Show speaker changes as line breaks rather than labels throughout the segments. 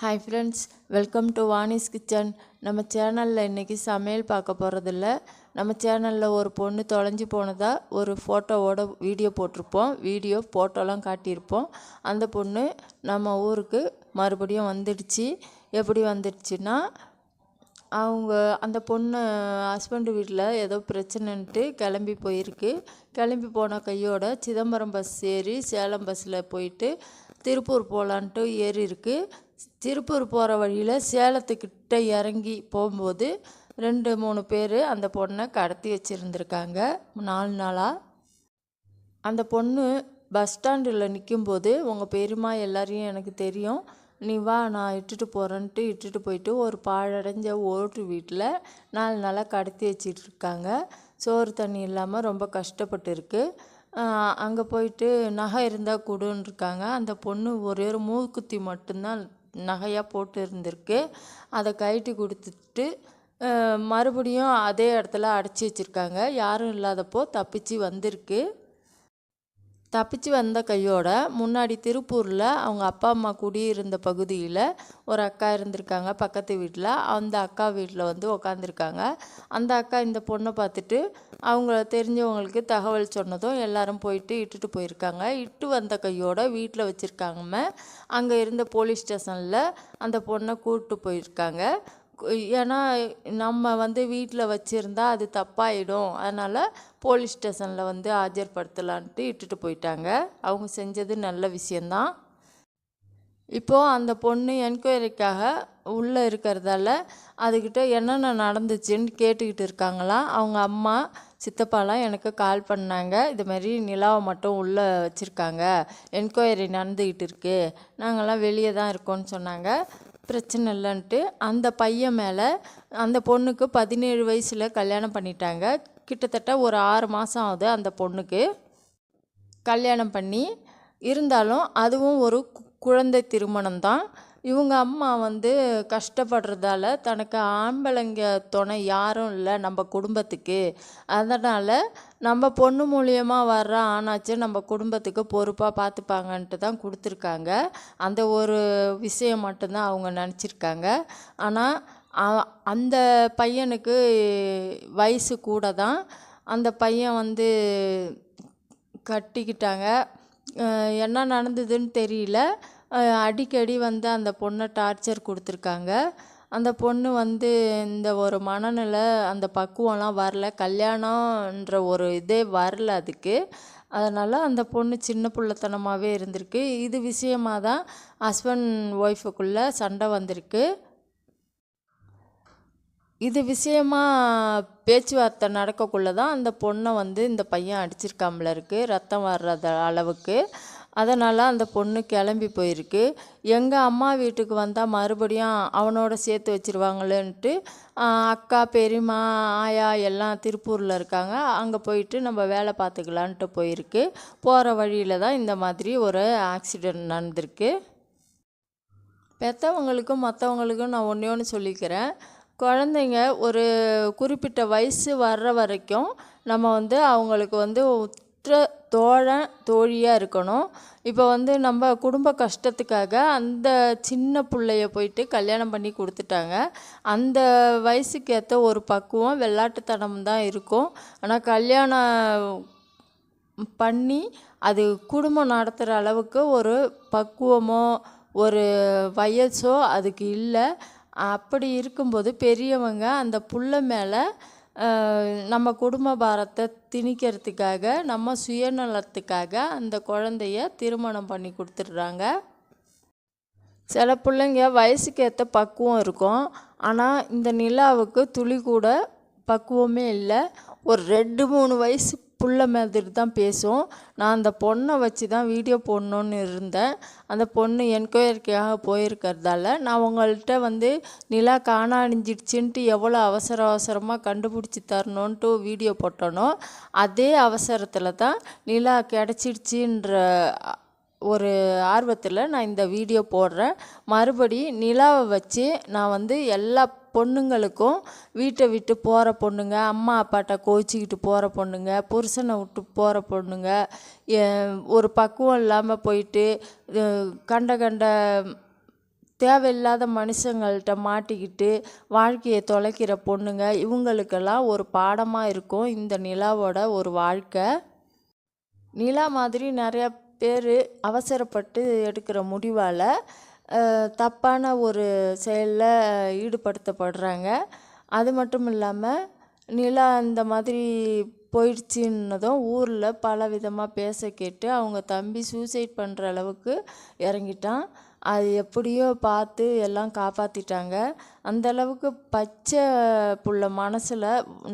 Hi friends welcome to Vani's kitchen நம்ம சேனலில் இன்றைக்கி சமையல் பார்க்க போகிறதில்ல நம்ம சேனலில் ஒரு பொண்ணு தொலைஞ்சு போனதா ஒரு ஃபோட்டோவோட வீடியோ போட்டிருப்போம். வீடியோ ஃபோட்டோலாம் காட்டியிருப்போம். அந்த பொண்ணு நம்ம ஊருக்கு மறுபடியும் வந்துடுச்சு. எப்படி வந்துடுச்சுன்னா அவங்க அந்த பொண்ணு ஹஸ்பண்டு வீட்டில் ஏதோ பிரச்சனைன்ட்டு கிளம்பி போயிருக்கு. கிளம்பி போன கையோட சிதம்பரம் பஸ் ஏறி சேலம் பஸ்ஸில் போயிட்டு திருப்பூர் போகலான்ட்டு ஏறி இருக்குது திருப்பூர் போகிற வழியில் சேலத்துக்கிட்ட இறங்கி போகும்போது ரெண்டு மூணு பேர் அந்த பொண்ணை கடத்தி வச்சுருந்துருக்காங்க. நாலு நாளாக அந்த பொண்ணு பஸ் ஸ்டாண்டில் நிற்கும்போது உங்கள் பெரியம்மா எல்லாரையும் எனக்கு தெரியும். நீ வா நான் இட்டுட்டு போகிறேன்ட்டு இட்டுட்டு போயிட்டு ஒரு பாழடைஞ்ச ஓட்டு வீட்டில் நாலு நாளாக கடத்தி வச்சிட்டு இருக்காங்க சோறு தண்ணி இல்லாமல் ரொம்ப கஷ்டப்பட்டு இருக்குது அங்கே போயிட்டு நகை இருந்தால் கொடுன்னு இருக்காங்க அந்த பொண்ணு ஒரே ஒரு மூக்குத்தி மட்டும்தான் நகையாக போட்டு இருந்திருக்கு அதை கழட்டி கொடுத்துட்டு மறுபடியும் அதே இடத்துல அடைச்சி வச்சுருக்காங்க. யாரும் இல்லாதப்போ தப்பிச்சு வந்திருக்கு. தப்பிச்சு வந்த கையோட முன்னாடி திருப்பூரில் அவங்க அப்பா அம்மா குடியிருந்த பகுதியில் ஒரு அக்கா இருந்திருக்காங்க. பக்கத்து வீட்டில் அந்த அக்கா வீட்டில் வந்து உக்காந்துருக்காங்க. அந்த அக்கா இந்த பொண்ணை பார்த்துட்டு அவங்கள தெரிஞ்சவங்களுக்கு தகவல் சொன்னதும் எல்லாரும் போயிட்டு இட்டுட்டு போயிருக்காங்க. இட்டு வந்த கையோட வீட்டில் வச்சுருக்காங்க. அங்கே இருந்த போலீஸ் ஸ்டேஷனில் அந்த பொண்ணை கூப்பிட்டு போயிருக்காங்க. ஏன்னா நம்ம வந்து வீட்டில் வச்சுருந்தா அது தப்பாயிடும். அதனால் போலீஸ் ஸ்டேஷனில் வந்து ஆஜர்படுத்தலான்ட்டு இட்டுட்டு போயிட்டாங்க. அவங்க செஞ்சது நல்ல விஷயந்தான். இப்போது அந்த பொண்ணு என்கொயரிக்காக உள்ளே இருக்கிறதால அதுக்கிட்ட என்னென்ன நடந்துச்சுன்னு கேட்டுக்கிட்டு இருக்காங்களாம். அவங்க அம்மா சித்தப்பாலாம் எனக்கு கால் பண்ணாங்க. இது மாதிரி நிலாவை மட்டும் உள்ளே வச்சுருக்காங்க. என்கொயரி நடந்துக்கிட்டு இருக்குது நாங்கள்லாம் வெளியே தான் இருக்கோம்னு சொன்னாங்க. பிரச்சனை இல்லைன்ட்டு அந்த பையன் மேலே அந்த பொண்ணுக்கு பதினேழு வயசில் கல்யாணம் பண்ணிட்டாங்க. கிட்டத்தட்ட ஒரு ஆறு மாதம் ஆகுது அந்த பொண்ணுக்கு கல்யாணம் பண்ணி. இருந்தாலும் அதுவும் ஒரு கு- குழந்தை திருமணம் தான் இவங்க அம்மா வந்து கஷ்டப்படுறதால தனக்கு ஆம்பளைங்க துணை யாரும் இல்லை நம்ம குடும்பத்துக்கு. அதனால் நம்ம பொண்ணு மூலியமாக வர்ற ஆணாச்சு நம்ம குடும்பத்துக்கு பொறுப்பாக பார்த்துப்பாங்கன்ட்டு தான் கொடுத்துருக்காங்க. அந்த ஒரு விஷயம் மட்டும்தான் அவங்க நினச்சிருக்காங்க. ஆனால் அந்த பையனுக்கு வயசு கூட தான் அந்த பையன் வந்து கட்டிக்கிட்டாங்க. என்ன நடந்ததுன்னு தெரியல. அடிக்கடி வந்து அந்த பொண்ணை டார்ச்சர் கொடுத்துருக்காங்க. அந்த பொண்ணு வந்து இந்த ஒரு மனநிலை அந்த பக்குவம்லாம் வரல. கல்யாணன்ற ஒரு இதே வரல அதுக்கு. அதனால் அந்த பொண்ணு சின்ன பிள்ளைத்தனமாகவே இருந்திருக்கு. இது விஷயமாக தான் ஹஸ்பண்ட் ஒய்ஃபுக்குள்ளே சண்டை வந்திருக்கு. இது விஷயமா பேச்சுவார்த்தை நடக்கக்குள்ள தான் அந்த பொண்ணை வந்து இந்த பையன் அடிச்சிருக்காமல இருக்குது ரத்தம் வர்றத அளவுக்கு. அதனால் அந்த பொண்ணு கிளம்பி போயிருக்கு. எங்கள் அம்மா வீட்டுக்கு வந்தால் மறுபடியும் அவனோட சேர்த்து வச்சிருவாங்களேன்ட்டு அக்கா பெரியம்மா ஆயா எல்லாம் திருப்பூரில் இருக்காங்க. அங்கே போயிட்டு நம்ம வேலை பார்த்துக்கலான்ட்டு போயிருக்கு. போகிற வழியில் தான் இந்த மாதிரி ஒரு ஆக்சிடெண்ட் நடந்திருக்கு. பெற்றவங்களுக்கும் மற்றவங்களுக்கும் நான் ஒன்றே ஒன்று சொல்லிக்கிறேன். குழந்தைங்க ஒரு குறிப்பிட்ட வயசு வர்ற வரைக்கும் நம்ம வந்து அவங்களுக்கு வந்து உற்ற தோழன் தோழியாக இருக்கணும். இப்போ வந்து நம்ம குடும்ப கஷ்டத்துக்காக அந்த சின்ன பிள்ளைய போயிட்டு கல்யாணம் பண்ணி கொடுத்துட்டாங்க. அந்த வயசுக்கு ஏற்ற ஒரு பக்குவம் வெள்ளாட்டுத்தனம் தான் இருக்கும். ஆனால் கல்யாணம் பண்ணி அது குடும்பம் நடத்துகிற அளவுக்கு ஒரு பக்குவமோ ஒரு வயசோ அதுக்கு இல்லை. அப்படி இருக்கும்போது பெரியவங்க அந்த புள்ள மேலே நம்ம குடும்ப பாரத்தை திணிக்கிறதுக்காக நம்ம சுயநலத்துக்காக அந்த குழந்தைய திருமணம் பண்ணி கொடுத்துட்றாங்க. சில பிள்ளைங்க வயசுக்கு ஏற்ற பக்குவம் இருக்கும். ஆனால் இந்த நிலாவுக்கு துளி கூட பக்குவமே இல்லை. ஒரு ரெண்டு மூணு வயசு புள்ள மாதிரி தான் பேசும். நான் அந்த பொண்ணை வச்சு தான் வீடியோ போடணுன்னு இருந்தேன். அந்த பொண்ணு என்கொயரிக்காக போயிருக்கிறதால நான் உங்கள்கிட்ட வந்து நிலா காணாடிஞ்சிடுச்சுன்ட்டு எவ்வளோ அவசர அவசரமாக கண்டுபிடிச்சி தரணுன்ட்டு வீடியோ போட்டனோ அதே அவசரத்தில் தான் நிலா கிடச்சிடுச்சின்ற ஒரு ஆர்வத்தில் நான் இந்த வீடியோ போடுறேன். மறுபடி நிலாவை வச்சு நான் வந்து எல்லா பொண்ணுங்களுக்கும் வீட்டை விட்டு போகிற பொண்ணுங்க அம்மா அப்பாட்ட கோச்சிக்கிட்டு போகிற பொண்ணுங்க புருஷனை விட்டு போகிற பொண்ணுங்க ஒரு பக்குவம் இல்லாமல் போயிட்டு கண்ட கண்ட தேவையில்லாத மனுஷங்கள்கிட்ட மாட்டிக்கிட்டு வாழ்க்கையை தொலைக்கிற பொண்ணுங்க இவங்களுக்கெல்லாம் ஒரு பாடமாக இருக்கும் இந்த நிலாவோட ஒரு வாழ்க்கை. நிலா மாதிரி நிறையா பேர் அவசரப்பட்டு எடுக்கிற முடிவால் தப்பான ஒரு செயலில் ஈடுபடுத்தப்படுறாங்க. அது மட்டும் இல்லாமல் நிலா இந்த மாதிரி போயிடுச்சுன்னதும் ஊரில் பல விதமாக பேச கேட்டு அவங்க தம்பி சூசைட் பண்ணுற அளவுக்கு இறங்கிட்டான். அது எப்படியோ பார்த்து எல்லாம் காப்பாற்றிட்டாங்க அந்தளவுக்கு பச்சை புள்ள மனசில்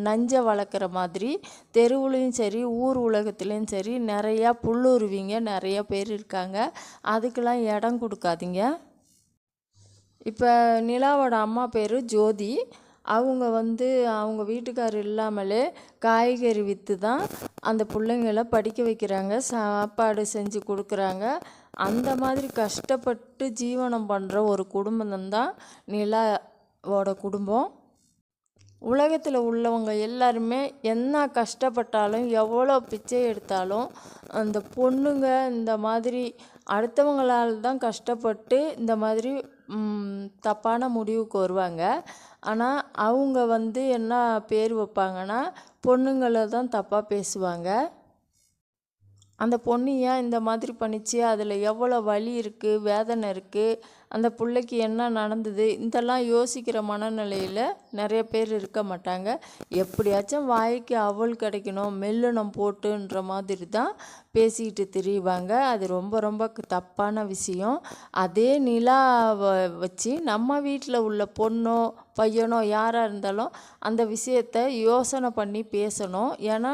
நஞ்சை வளர்க்குற மாதிரி தெருவுலையும் சரி ஊர் உலகத்துலேயும் சரி நிறையா புல்லுருவிங்க நிறைய பேர் இருக்காங்க. அதுக்கெல்லாம் இடம் கொடுக்காதீங்க. இப்போ நிலாவோட அம்மா பேர் ஜோதி. அவங்க வந்து அவங்க வீட்டுக்கார் இல்லாமலே காய்கறி விற்று தான் அந்த பிள்ளைங்கள படிக்க வைக்கிறாங்க. சாப்பாடு செஞ்சு கொடுக்குறாங்க. அந்த மாதிரி கஷ்டப்பட்டு ஜீவனம் பண்ணுற ஒரு குடும்பம் தான் நிலாவோட குடும்பம். உலகத்தில் உள்ளவங்க எல்லாருமே என்ன கஷ்டப்பட்டாலும் எவ்வளோ பிச்சை எடுத்தாலும் அந்த பொண்ணுங்க இந்த மாதிரி அடுத்தவங்களால் தான் கஷ்டப்பட்டு இந்த மாதிரி தப்பான முடிவுக்கு வருவாங்க. ஆனால் அவங்க வந்து என்ன பேர் வைப்பாங்கன்னா பொண்ணுங்களை தான் தப்பாக பேசுவாங்க. அந்த பொண்ணு ஏன் இந்த மாதிரி பண்ணிச்சு? அதில் எவ்வளோ வலி இருக்குது வேதனை இருக்குது அந்த பிள்ளைக்கு என்ன நடந்தது? இதெல்லாம் யோசிக்கிற மனநிலையில் நிறைய பேர் இருக்க மாட்டாங்க. எப்படியாச்சும் வாய்க்கு அவள் கிடைக்கணும் மெல்லுனம் போட்டுன்ற மாதிரி தான் பேசிக்கிட்டு திரிவாங்க. அது ரொம்ப ரொம்ப தப்பான விஷயம். அதே நிலாவை வச்சு நம்ம வீட்டில் உள்ள பொண்ணோ பையனோ யாராக இருந்தாலும் அந்த விஷயத்த யோசனை பண்ணி பேசணும். ஏன்னா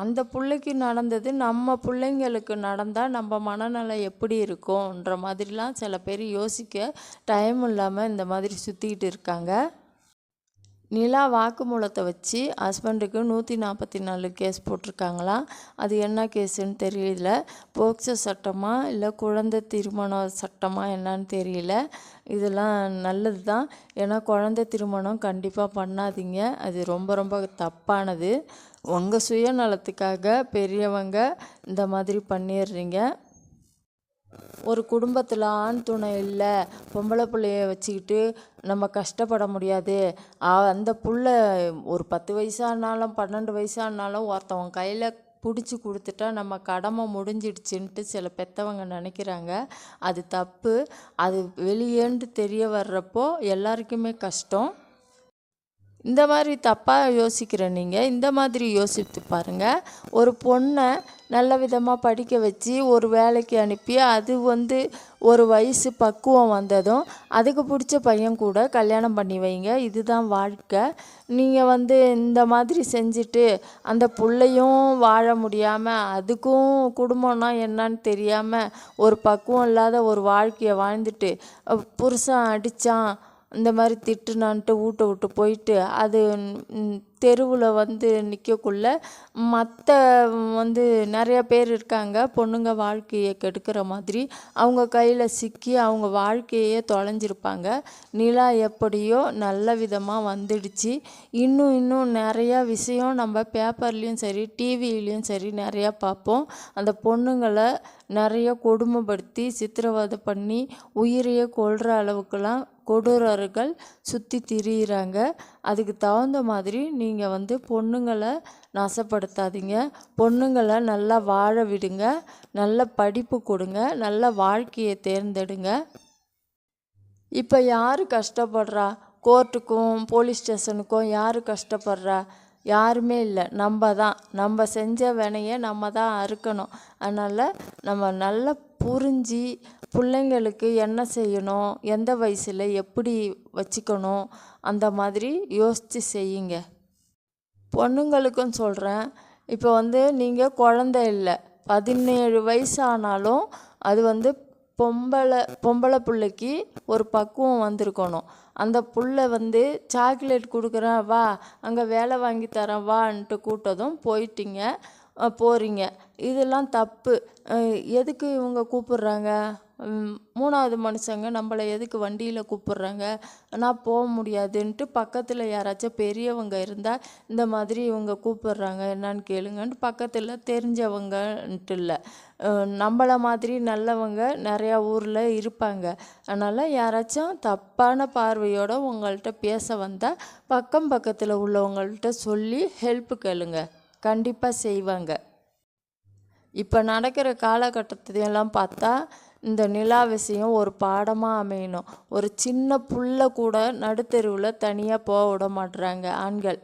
அந்த பிள்ளைக்கு நடந்தது நம்ம பிள்ளைங்களுக்கு நடந்தால் நம்ம மனநிலை எப்படி இருக்கும்ன்ற மாதிரிலாம் சில பேர் யோசிக்க டைம் இல்லாமல் இந்த மாதிரி சுற்றிக்கிட்டு இருக்காங்க. நிலா வாக்குமூலத்தை வச்சு ஹஸ்பண்டுக்கு நூற்றி நாற்பத்தி நாலு கேஸ் போட்டிருக்காங்களாம் அது என்ன கேஸுன்னு தெரியல. போக்சோ சட்டமா இல்லை குழந்தை திருமண சட்டமா என்னன்னு தெரியல. இதெல்லாம் நல்லது தான் ஏன்னா குழந்தை திருமணம் கண்டிப்பாக பண்ணாதீங்க. அது ரொம்ப ரொம்ப தப்பானது. உங்கள் சுயநலத்துக்காக பெரியவங்க இந்த மாதிரி பண்ணிடுறீங்க. ஒரு குடும்பத்தில் ஆண் துணை இல்லை பொம்பளை பிள்ளைய வச்சுக்கிட்டு நம்ம கஷ்டப்பட முடியாது. அந்த புள்ள ஒரு பத்து வயசானாலும் பன்னெண்டு வயசானாலும் ஒருத்தவங்க கையில் பிடிச்சி கொடுத்துட்டா நம்ம கடமை முடிஞ்சிடுச்சுன்ட்டு சில பெற்றவங்க நினைக்கிறாங்க. அது தப்பு. அது வெளியேண்டு தெரிய வர்றப்போ எல்லாருக்குமே கஷ்டம். இந்த மாதிரி தப்பாக யோசிக்கிற நீங்கள் இந்த மாதிரி யோசித்து பாருங்கள் ஒரு பொண்ணை நல்ல விதமாக படிக்க வச்சு ஒரு வேலைக்கு அனுப்பி அது வந்து ஒரு வயசு பக்குவம் வந்ததும் அதுக்கு பிடிச்ச பையன் கூட கல்யாணம் பண்ணி வைங்க. இதுதான் வாழ்க்கை. நீங்கள் வந்து இந்த மாதிரி செஞ்சுட்டு அந்த பிள்ளையும் வாழ முடியாமல் அதுக்கும் குடும்பம்னா என்னன்னு தெரியாமல் ஒரு பக்குவம் இல்லாத ஒரு வாழ்க்கையை வாழ்ந்துட்டு புருஷன் அடித்தான் இந்த மாதிரி திட்டுனான்ட்டு வீட்டை விட்டு போயிட்டு அது தெருவில் வந்து நிற்கக்குள்ள மற்ற வந்து நிறையா பேர் இருக்காங்க. பொண்ணுங்க வாழ்க்கையை கெடுக்கிற மாதிரி அவங்க கையில் சிக்கி அவங்க வாழ்க்கையே தொலைஞ்சிருப்பாங்க. நிலா எப்படியோ நல்ல விதமாக வந்துடுச்சு. இன்னும் இன்னும் நிறையா விஷயம் நம்ம பேப்பர்லேயும் சரி டிவியிலையும் சரி நிறையா பார்ப்போம். அந்த பொண்ணுங்களை நிறைய கொடுமைப்படுத்தி சித்திரவதை பண்ணி உயிரையே கொள்கிற அளவுக்குலாம் கொடூரர்கள் சுற்றி திரியிறாங்க. அதுக்கு தகுந்த மாதிரி நீங்கள் வந்து பொண்ணுங்களை நாசப்படுத்தாதீங்க. பொண்ணுங்களை நல்லா வாழ விடுங்க. நல்ல படிப்பு கொடுங்க. நல்ல வாழ்க்கையை தேர்ந்தெடுங்க. இப்போ யார் கஷ்டப்படுறா? கோர்ட்டுக்கும் போலீஸ் ஸ்டேஷனுக்கும் யார் கஷ்டப்படுறா? யாருமே இல்லை. நம்ம தான். நம்ம செஞ்ச வினையை நம்ம தான் அறுக்கணும். அதனால் நம்ம நல்ல புரிஞ்சு பிள்ளைங்களுக்கு என்ன செய்யணும் எந்த வயசில் எப்படி வச்சுக்கணும் அந்த மாதிரி யோசித்து செய்யுங்க. பொண்ணுங்களுக்கும் சொல்கிறேன் இப்போ வந்து நீங்கள் குழந்த இல்லை. பதினேழு வயசு ஆனாலும் அது வந்து பொம்பளை பொம்பளை பிள்ளைக்கு ஒரு பக்குவம் வந்திருக்கணும். அந்த புள்ள வந்து சாக்லேட் கொடுக்குறேன் வா அங்கே வேலை வாங்கி தரேன் வான்ட்டு கூட்டதும் போயிட்டீங்க. போகிறீங்க இதெல்லாம் தப்பு. எதுக்கு இவங்க கூப்பிட்றாங்க? மூணாவது மனுஷங்க நம்மளை எதுக்கு வண்டியில் கூப்பிட்றாங்க? நான் போக முடியாதுன்ட்டு பக்கத்தில் யாராச்சும் பெரியவங்க இருந்தால் இந்த மாதிரி இவங்க கூப்பிட்றாங்க. என்னன்னு கேளுங்கன்ட்டு பக்கத்தில் தெரிஞ்சவங்கன்ட்டு இல்லை. நம்மள மாதிரி நல்லவங்க நிறையா ஊரில் இருப்பாங்க. அதனால் யாராச்சும் தப்பான பார்வையோடு உங்கள்கிட்ட பேச வந்தால் பக்கம் பக்கத்தில் உள்ளவங்கள்ட்ட சொல்லி ஹெல்ப் கேளுங்கள் கண்டிப்பாக செய்வாங்க. இப்போ நடக்கிற காலகட்டத்தையெல்லாம் பார்த்தா இந்த நிலா விஷயம் ஒரு பாடமாக அமையணும். ஒரு சின்ன புள்ள கூட நடுத்தெருவில் தனியாக போக விட மாட்றாங்க ஆண்கள்.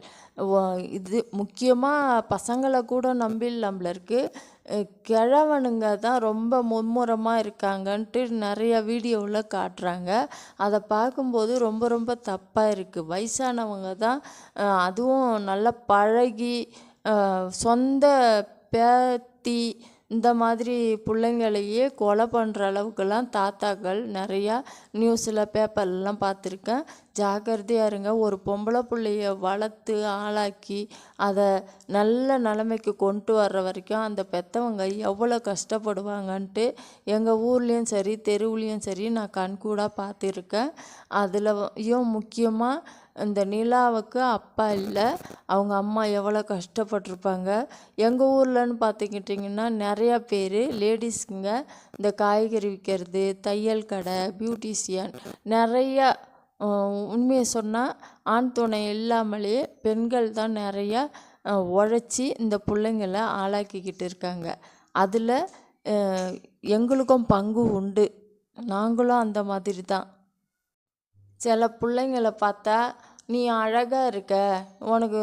இது முக்கியமாக பசங்களை கூட நம்பிடலாம்ல இருக்கு கிழவனுங்க தான் ரொம்ப மும்முரமாக இருக்காங்கன்ட்டு நிறைய வீடியோவில் காட்டுறாங்க அதை பார்க்கும்போது ரொம்ப ரொம்ப தப்பாக இருக்குது வயசானவங்க தான் அதுவும் நல்லா பழகி சொந்த பேத்தி இந்த மாதிரி பிள்ளைங்களையே கொலை பண்ணுற அளவுக்குலாம் தாத்தாக்கள் நிறையா நியூஸில் பேப்பர்லாம் பார்த்துருக்கேன். ஜாக்கிரதையாக இருங்க ஒரு பொம்பளை பிள்ளைய வளர்த்து ஆளாக்கி அதை நல்ல நிலைமைக்கு கொண்டு வர்ற வரைக்கும் அந்த பெற்றவங்க எவ்வளோ கஷ்டப்படுவாங்கன்ட்டு எங்கள் ஊர்லேயும் சரி தெருவுலேயும் சரி நான் கண்கூடாக பார்த்துருக்கேன். அதில் முக்கியமாக இந்த நிலாவுக்கு அப்பா இல்லை. அவங்க அம்மா எவ்வளோ கஷ்டப்பட்டிருப்பாங்க. எங்கள் ஊர்லன்னு பார்த்துக்கிட்டிங்கன்னா நிறையா பேர் லேடிஸுங்க இந்த காய்கறி விற்கிறது தையல் கடை பியூட்டிஷியன் நிறையா உண்மையை சொன்னால் ஆண் துணை இல்லாமலே பெண்கள் தான் நிறையா உழைச்சி இந்த பிள்ளைங்கள ஆளாக்கிக்கிட்டு இருக்காங்க. அதில் எங்களுக்கும் பங்கு உண்டு. நாங்களும் அந்த மாதிரி தான். சில பிள்ளைங்கள பார்த்தா நீ அழகாக இருக்க. உனக்கு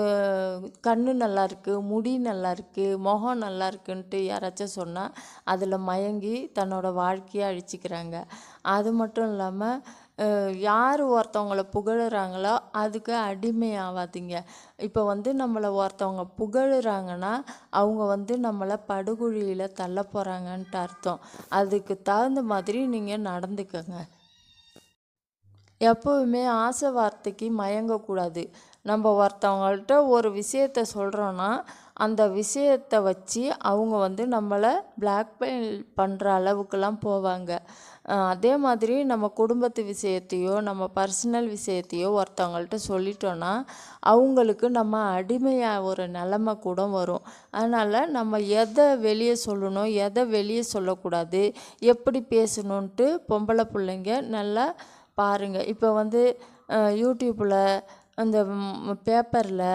கண் நல்லா இருக்குது முடி நல்லா இருக்குது முகம் நல்லா இருக்குன்ட்டு யாராச்சும் சொன்னால் அதில் மயங்கி தன்னோட வாழ்க்கையை அழிச்சிக்கிறாங்க. அது மட்டும் இல்லாமல் யார் ஒருத்தவங்கள புகழுறாங்களோ அதுக்கு அடிமை ஆகாதீங்க இப்போ வந்து நம்மளை ஒருத்தவங்க புகழுறாங்கன்னா அவங்க வந்து நம்மளை படுகுழியில் தள்ள போகிறாங்கன்ட்டு அர்த்தம். அதுக்கு தகுந்த மாதிரி நீங்கள் நடந்துக்கங்க. எப்போவுமே ஆசை வார்த்தைக்கு மயங்கக்கூடாது. நம்ம ஒருத்தவங்கள்ட்ட ஒரு விஷயத்த சொல்கிறோன்னா அந்த விஷயத்தை வச்சு அவங்க வந்து நம்மளை பிளாக்மெயில் பண்ணுற அளவுக்குலாம் போவாங்க. அதே மாதிரி நம்ம குடும்பத்து விஷயத்தையோ நம்ம பர்சனல் விஷயத்தையோ ஒருத்தவங்கள்ட்ட சொல்லிட்டோன்னா அவங்களுக்கு நம்ம அடிமையாக ஒரு நிலமை கூட வரும். அதனால் நம்ம எதை வெளியே சொல்லணும் எதை வெளியே சொல்லக்கூடாது எப்படி பேசணுன்ட்டு பொம்பளை பிள்ளைங்க நல்லா பாருங்கள் இப்போ வந்து யூடியூப்பில் அந்த பேப்பரில்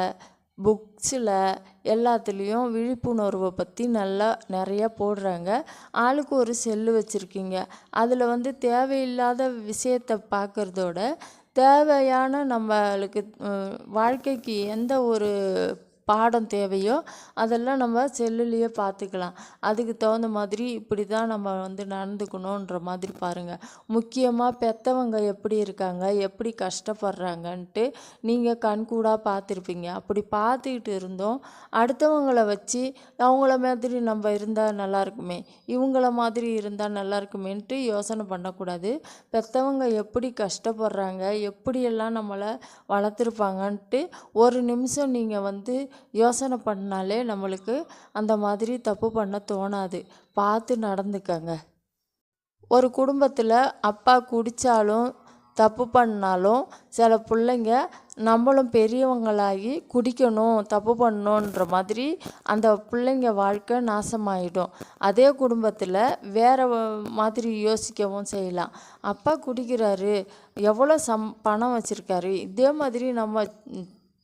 புக்ஸில் எல்லாத்துலேயும் விழிப்புணர்வை பற்றி நல்லா நிறையா போடுறாங்க. ஆளுக்கு ஒரு செல்லு வச்சுருக்கீங்க. அதில் வந்து தேவையில்லாத விஷயத்தை பார்க்குறதோட தேவையான நம்மளுக்கு வாழ்க்கைக்கு எந்த ஒரு பாடம் தேவையோ அதெல்லாம் நம்ம செல்லுலேயே பார்த்துக்கலாம் அதுக்கு தகுந்த மாதிரி இப்படி தான் நம்ம வந்து நடந்துக்கணுன்ற மாதிரி பாருங்கள் முக்கியமாக பெற்றவங்க எப்படி இருக்காங்க எப்படி கஷ்டப்படுறாங்கன்ட்டு நீங்கள் கண்கூடாக பார்த்துருப்பீங்க அப்படி பார்த்துக்கிட்டு இருந்தோம். அடுத்தவங்களை வச்சு அவங்கள மாதிரி நம்ம இருந்தால் நல்லா இருக்குமே இவங்கள மாதிரி இருந்தால் நல்லா இருக்குமேன்ட்டு யோசனை பண்ணக்கூடாது. பெற்றவங்க எப்படி கஷ்டப்படுறாங்க எப்படியெல்லாம் நம்மளை வளர்த்துருப்பாங்கன்ட்டு ஒரு நிமிஷம் நீங்கள் வந்து யோசனை பண்ணாலே நம்மளுக்கு அந்த மாதிரி தப்பு பண்ண தோணாது. பார்த்து நடந்துக்கங்க. ஒரு குடும்பத்தில் அப்பா குடித்தாலும் தப்பு பண்ணாலும் சில பிள்ளைங்க நம்மளும் பெரியவங்களாகி குடிக்கணும் தப்பு பண்ணணுன்ற மாதிரி அந்த பிள்ளைங்க வாழ்க்கை நாசமாயிடும். அதே குடும்பத்தில் வேறு மாதிரி யோசிக்கவும் செய்யலாம். அப்பா குடிக்கிறாரு எவ்வளோ சம் பணம் வச்சுருக்காரு இதே மாதிரி நம்ம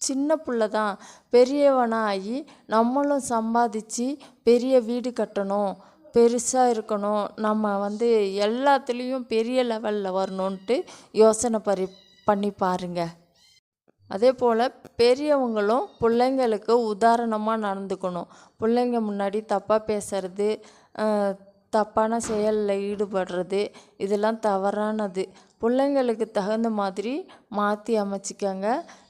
சின்ன பிள்ளை தான். பெரியவனாகி நம்மளும் சம்பாதிச்சு பெரிய வீடு கட்டணும் பெருசாக இருக்கணும். நம்ம வந்து எல்லாத்துலேயும் பெரிய லெவலில் வரணுன்ட்டு யோசனை பரி பண்ணி பாருங்க. அதே போல் பெரியவங்களும் பிள்ளைங்களுக்கு உதாரணமாக நடந்துக்கணும். பிள்ளைங்க முன்னாடி தப்பாக பேசுறது தப்பான செயலில் ஈடுபடுறது இதெல்லாம் தவறானது. பிள்ளைங்களுக்கு தகுந்த மாதிரி மாற்றி அமைச்சிக்கங்க.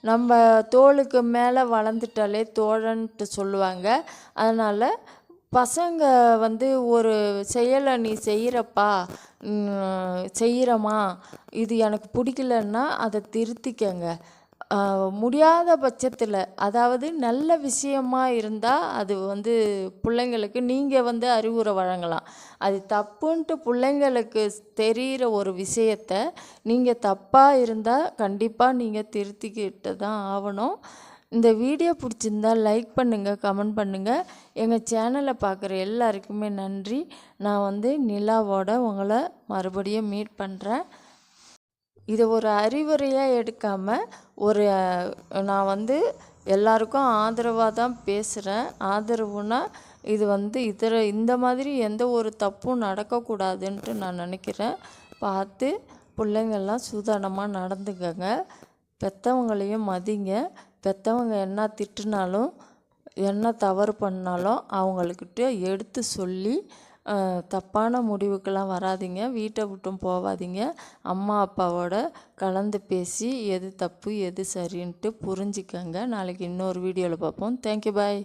நம்ம தோளுக்கு மேலே வளர்ந்துட்டாலே தோழன்ட்டு சொல்லுவாங்க. அதனால் பசங்க வந்து ஒரு செயலை நீ செய்கிறப்பா செய்கிறமா இது எனக்கு பிடிக்கலன்னா அதை திருத்திக்கங்க. முடியாத பட்சத்தில் அதாவது நல்ல விஷயமா இருந்தால் அது வந்து பிள்ளைங்களுக்கு நீங்கள் வந்து அறிவுரை வழங்கலாம். அது தப்புன்ட்டு பிள்ளைங்களுக்கு தெரிகிற ஒரு விஷயத்த நீங்கள் தப்பாக இருந்தால் கண்டிப்பாக நீங்கள் திருத்திக்கிட்டு தான் ஆகணும் இந்த வீடியோ பிடிச்சிருந்தா லைக் பண்ணுங்கள் கமெண்ட் பண்ணுங்கள் எங்கள் சேனலை பார்க்குற எல்லாருக்குமே நன்றி. நான் வந்து நிலாவோட உங்களை மறுபடியும் மீட் பண்ணுறேன் இதை ஒரு அறிவுரையாக எடுக்காமல் ஒரு நான் வந்து எல்லாருக்கும் ஆதரவாக தான் பேசுகிறேன் ஆதரவுனா இது வந்து இதர இந்த மாதிரி எந்த ஒரு தப்பும் நடக்கக்கூடாதுன்ட்டு நான் நினைக்கிறேன். பார்த்து பிள்ளைங்கள்லாம் சூதானமாக நடந்துக்கங்க. பெற்றவங்களையும் மதிங்க. பெற்றவங்க என்ன திட்டுனாலும் என்ன தவறு பண்ணாலும் அவங்கக்கிட்ட எடுத்து சொல்லி தப்பான முடிவுக்கெல்லாம் வராதீங்க. வீட்டை விட்டும் போகாதீங்க அம்மா அப்பாவோட கலந்து பேசி எது தப்பு எது சரின்ட்டு புரிஞ்சுக்கங்க. நாளைக்கு இன்னொரு வீடியோவில் பார்ப்போம். Thank you bye